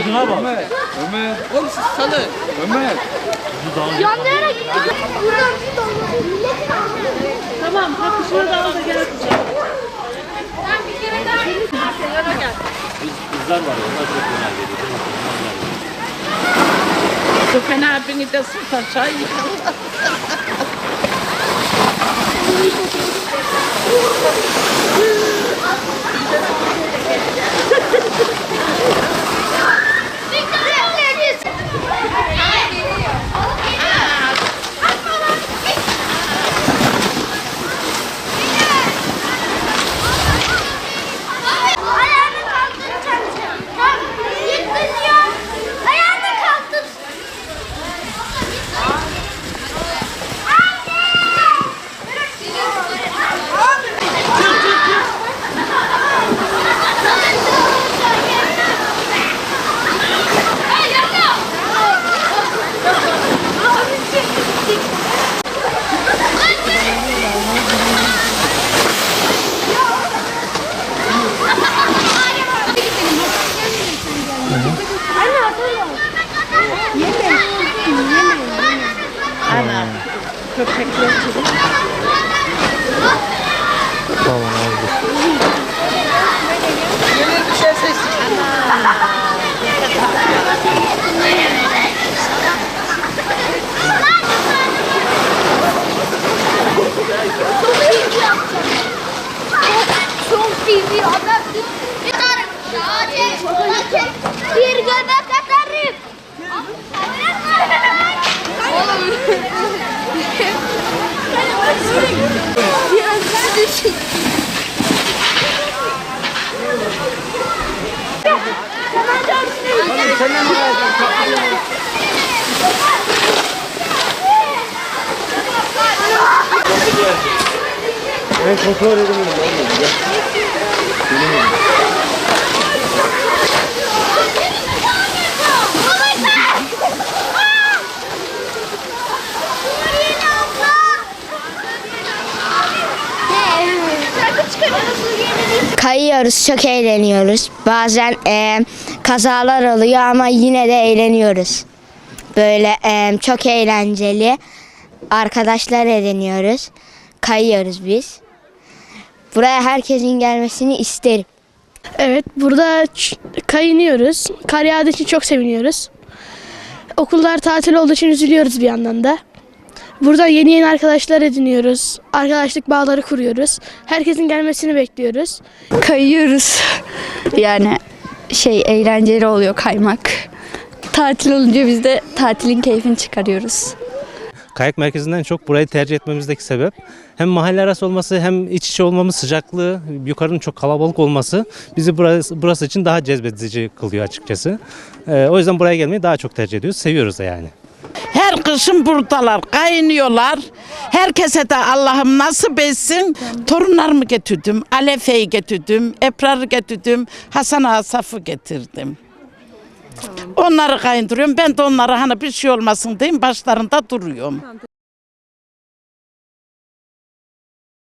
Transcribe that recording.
Ucuna bak. Ömer. Ömer. Oğlum siz salı. Ömer. Yanlayarak gidiyor. Buradan bir. Milletin ağzına. Tamam hadi şurada al da gel atacağım. Ben bir kere daha Kızlar var onlar çok fena geliyor. Çok fena beni de sırt aşağı yıkıldı. Ayağını Anne hatırla. Yeme. Yeme. Ana. Köpekler gibi. Tamam oldu. Yine düşerse Çok TV adam. Bir tane şahane. Bir göbek atarım. Biraz düşün. Ben kontrol bunu. Olmadı ya. Kayıyoruz, çok eğleniyoruz. Bazen eee, kazalar oluyor ama yine de eğleniyoruz. Böyle eee, çok eğlenceli. Arkadaşlar ediniyoruz. Kayıyoruz biz. Buraya herkesin gelmesini isterim. Evet, burada kayınıyoruz. Kar yağdığı için çok seviniyoruz. Okullar tatil olduğu için üzülüyoruz bir yandan da. Burada yeni yeni arkadaşlar ediniyoruz. Arkadaşlık bağları kuruyoruz. Herkesin gelmesini bekliyoruz. kayıyoruz. Yani şey eğlenceli oluyor kaymak. Tatil olunca biz de tatilin keyfini çıkarıyoruz. Kayak merkezinden çok burayı tercih etmemizdeki sebep hem mahalle arası olması hem iç içe olmamız sıcaklığı, yukarının çok kalabalık olması bizi burası, burası için daha cezbedici kılıyor açıkçası. Ee, o yüzden buraya gelmeyi daha çok tercih ediyoruz. Seviyoruz da yani. Her kışın buradalar, kaynıyorlar. Herkese de Allah'ım nasip etsin. Torunlarımı getirdim, Alefe'yi getirdim, Eprar'ı getirdim, Hasan Asaf'ı getirdim. Onları kaydırıyorum. Ben de onlara hani bir şey olmasın diyeyim başlarında duruyorum.